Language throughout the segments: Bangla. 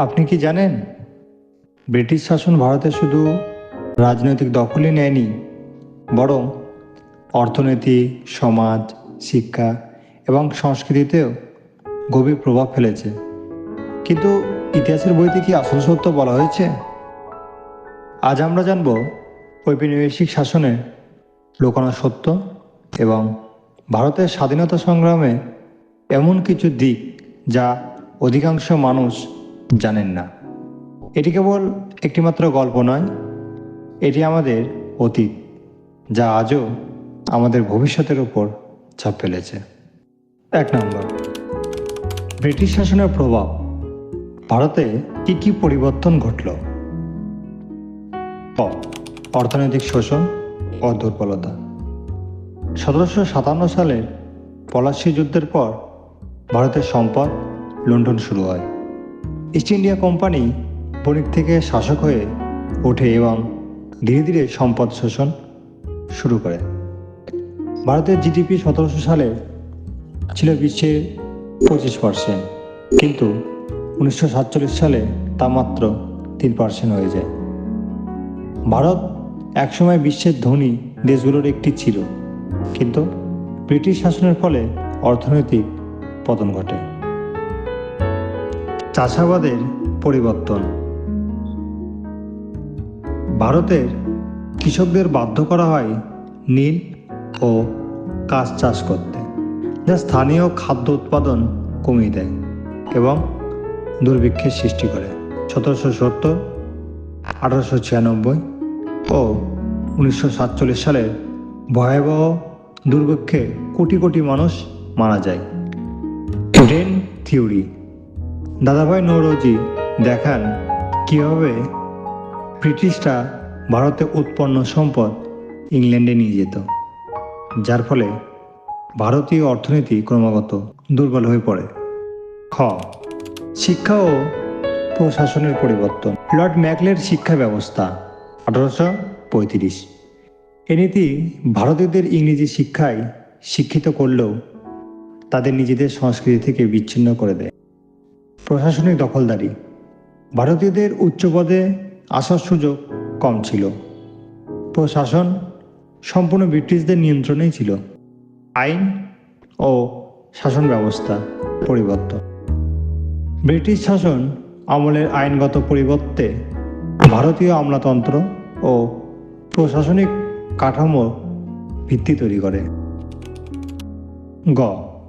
আপনি কি জানেন? ব্রিটিশ শাসন ভারতে শুধু রাজনৈতিক দখলই নেয়নি, বরং অর্থনীতি, সমাজ, শিক্ষা এবং সংস্কৃতিতেও গভীর প্রভাব ফেলেছে। কিন্তু ইতিহাসের বইতে কি আসল সত্য বলা হয়েছে? আজ আমরা জানব ঔপনিবেশিক শাসনে লোকানো সত্য এবং ভারতের স্বাধীনতা সংগ্রামে এমন কিছু দিক যা অধিকাংশ মানুষ জানেন না। এটি কেবল একটিমাত্র গল্প নয়, এটি আমাদের অতীত, যা আজও আমাদের ভবিষ্যতের উপর ছাপ ফেলেছে। এক নম্বর, ব্রিটিশ শাসনের প্রভাব, ভারতে কি কি পরিবর্তন ঘটল? অর্থনৈতিক শোষণ ও দুর্বলতা। সতেরোশো সাতান্ন সালের পলাশী যুদ্ধের পর ভারতের সম্পদ লুণ্ঠন শুরু হয়। ইস্ট ইন্ডিয়া কোম্পানি বণিক থেকে শাসক হয়ে ওঠে এবং ধীরে ধীরে সম্পদ শোষণ শুরু করে। ভারতের জিডিপি সতেরোশো সালে ছিল বিশ্বের পঁচিশ পার্সেন্ট কিন্তু উনিশশো সাতচল্লিশ সালে তা মাত্র তিন পার্সেন্ট হয়ে যায়। ভারত একসময় বিশ্বের ধনী দেশগুলোর একটি ছিল, কিন্তু ব্রিটিশ শাসনের ফলে অর্থনৈতিক পতন ঘটে। চাষাবাদের পরিবর্তন। ভারতের কৃষকদের বাধ্য করা হয় নীল ও কাঁচ চাষ করতে, যা স্থানীয় খাদ্য উৎপাদন কমিয়ে দেয় এবং দুর্ভিক্ষের সৃষ্টি করে। সতেরোশো সত্তর, আঠারোশো ছিয়ানব্বই ও উনিশশো সাতচল্লিশ সালের ভয়াবহ দুর্ভিক্ষে কোটি কোটি মানুষ মারা যায়। ব্রেন থিওরি দাদাভাই নৌরজি দেখান কীভাবে ব্রিটিশরা ভারতে উৎপন্ন সম্পদ ইংল্যান্ডে নিয়ে যেত, যার ফলে ভারতীয় অর্থনীতি ক্রমাগত দুর্বল হয়ে পড়ে। খ, শিক্ষা ও প্রশাসনের পরিবর্তন। লর্ড ম্যাকলের শিক্ষা ব্যবস্থা, আঠারোশো পঁয়ত্রিশ। এ নীতি ভারতীয়দের ইংরেজি শিক্ষায় শিক্ষিত করলেও তাদের নিজেদের সংস্কৃতি থেকে বিচ্ছিন্ন করে দেয়। প্রশাসনিক দখলদারি। ভারতীয়দের উচ্চ পদে আসার সুযোগ কম ছিল। প্রশাসন সম্পূর্ণ ব্রিটিশদের নিয়ন্ত্রণেই ছিল। আইন ও শাসন ব্যবস্থা পরিবর্তন। ব্রিটিশ শাসন আমলের আইনগত পরিবর্তে ভারতীয় আমলাতন্ত্র ও প্রশাসনিক কাঠামো ভিত্তি তৈরি করে। গ.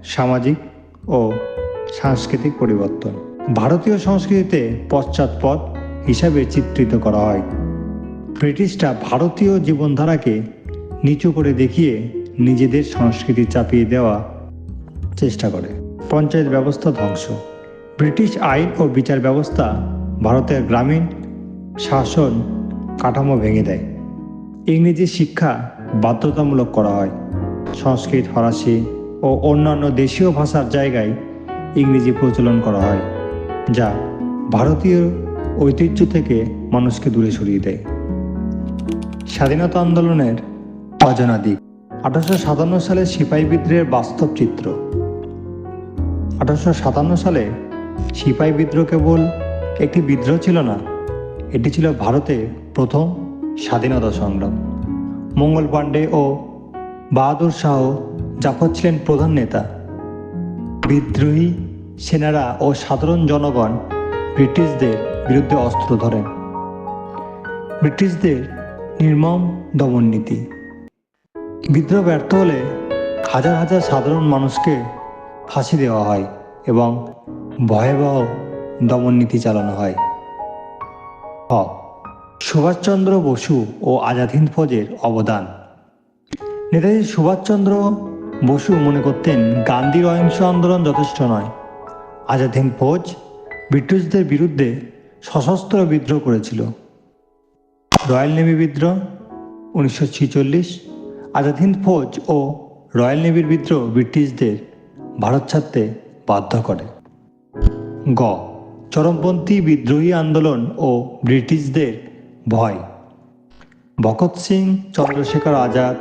সামাজিক ও সাংস্কৃতিক পরিবর্তন। ভারতীয় সংস্কৃতিতে পশ্চাৎপদ হিসাবে চিত্রিত করা হয়। ব্রিটিশরা ভারতীয় জীবনধারাকে নিচু করে দেখিয়ে নিজেদের সংস্কৃতি চাপিয়ে দেওয়া চেষ্টা করে। পঞ্চায়েত ব্যবস্থা ধ্বংস। ব্রিটিশ আইন ও বিচার ব্যবস্থা ভারতের গ্রামীণ শাসন কাঠামো ভেঙে দেয়। ইংরেজি শিক্ষা বাধ্যতামূলক করা হয়। সংস্কৃত, ফরাসি ও অন্যান্য দেশীয় ভাষার জায়গায় ইংরেজি প্রচলন করা হয়, যা ভারতীয় ঐতিহ্য থেকে মানুষকে দূরে সরিয়ে দেয়। স্বাধীনতা আন্দোলনের অজানা দিক, আঠারোশো সাতান্ন সালে সিপাহী বিদ্রোহের বাস্তব চিত্র। আঠারোশো সাতান্ন সালে সিপাহী বিদ্রোহ কেবল একটি বিদ্রোহ ছিল না, এটি ছিল ভারতে প্রথম স্বাধীনতা সংগ্রাম। মঙ্গল পাণ্ডে ও বাহাদুর শাহ জাফর ছিলেন প্রধান নেতা। বিদ্রোহী সেনারা ও সাধারণ জনগণ ব্রিটিশদের বিরুদ্ধে অস্ত্র ধরেন। ব্রিটিশদের নির্মম দমন নীতি। বিদ্রোহ ব্যর্থ হলে হাজার হাজার সাধারণ মানুষকে ফাঁসি দেওয়া হয় এবং ভয়াবহ দমন নীতি চালানো হয়। হ। সুভাষচন্দ্র বসু ও আজাদ হিন্দ ফৌজের অবদান। নেতাজি সুভাষচন্দ্র বসু মনে করতেন গান্ধীর অহিংস আন্দোলন যথেষ্ট নয়। আজাদ হিন্দ ফৌজ ব্রিটিশদের বিরুদ্ধে সশস্ত্র বিদ্রোহ করেছিল। রয়্যাল নেভি বিদ্রোহ উনিশশো ছিচল্লিশ, আজাদ হিন্দ ফৌজ ও রয়্যাল নেভির বিদ্রোহ ব্রিটিশদের ভারত ছাড়তে বাধ্য করে। গ, চরমপন্থী বিদ্রোহী আন্দোলন ও ব্রিটিশদের ভয়। ভগৎ সিং, চন্দ্রশেখর আজাদ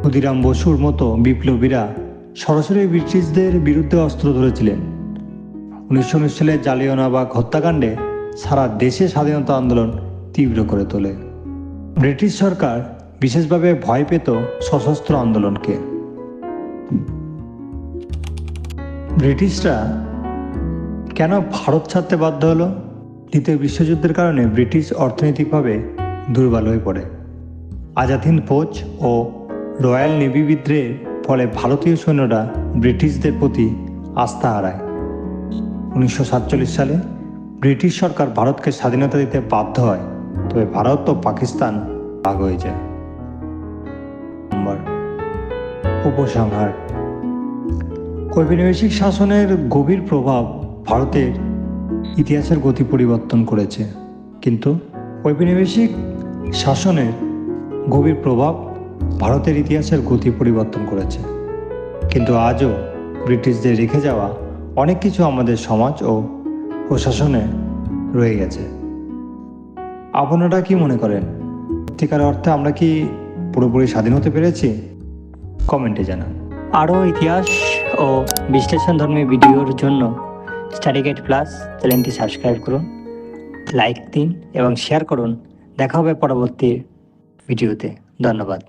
ক্ষুদিরাম বসুর মতো বিপ্লবীরা সরাসরি ব্রিটিশদের বিরুদ্ধে অস্ত্র ধরেছিলেন। উনিশশো উনিশ সালে জালিয়ানওয়াবাগ হত্যাকাণ্ডে সারা দেশে স্বাধীনতা আন্দোলন তীব্র করে তোলে। ব্রিটিশ সরকার বিশেষভাবে ভয় পেত সশস্ত্র আন্দোলনকে। ব্রিটিশরা কেন ভারত ছাড়তে বাধ্য হলো? দ্বিতীয় বিশ্বযুদ্ধের কারণে ব্রিটিশ অর্থনৈতিকভাবে দুর্বল হয়ে পড়ে। আজাদ হিন্দ ফৌজ ও রয়্যাল নেভি বিদ্রোহের ফলে ভারতীয় সৈন্যরা ব্রিটিশদের প্রতি আস্থা হারায়। উনিশশো সাতচল্লিশ সালে ব্রিটিশ সরকার ভারতকে স্বাধীনতা দিতে বাধ্য হয়, তবে ভারত ও পাকিস্তান ভাগ হয়ে যায়। উপসংহার। ঔপনিবেশিক শাসনের গভীর প্রভাব ভারতের ইতিহাসের গতি পরিবর্তন করেছে। কিন্তু ঔপনিবেশিক শাসনের গভীর প্রভাব ভারতের ইতিহাসের গতি পরিবর্তন করেছে। কিন্তু আজও ব্রিটিশদের রেখে যাওয়া অনেক কিছু আমাদের সমাজ ও প্রশাসনে রয়ে গেছে। আপনারা কি মনে করেন? সত্যিকার অর্থে আমরা কি পুরোপুরি স্বাধীন হতে পেরেছি? কমেন্টে জানান। আরও ইতিহাস ও বিশ্লেষণধর্মী ভিডিওর জন্য স্টাডি গাইড প্লাস চ্যানেলটি সাবস্ক্রাইব করুন, লাইক দিন এবং শেয়ার করুন। দেখা হবে পরবর্তী ভিডিওতে। ধন্যবাদ।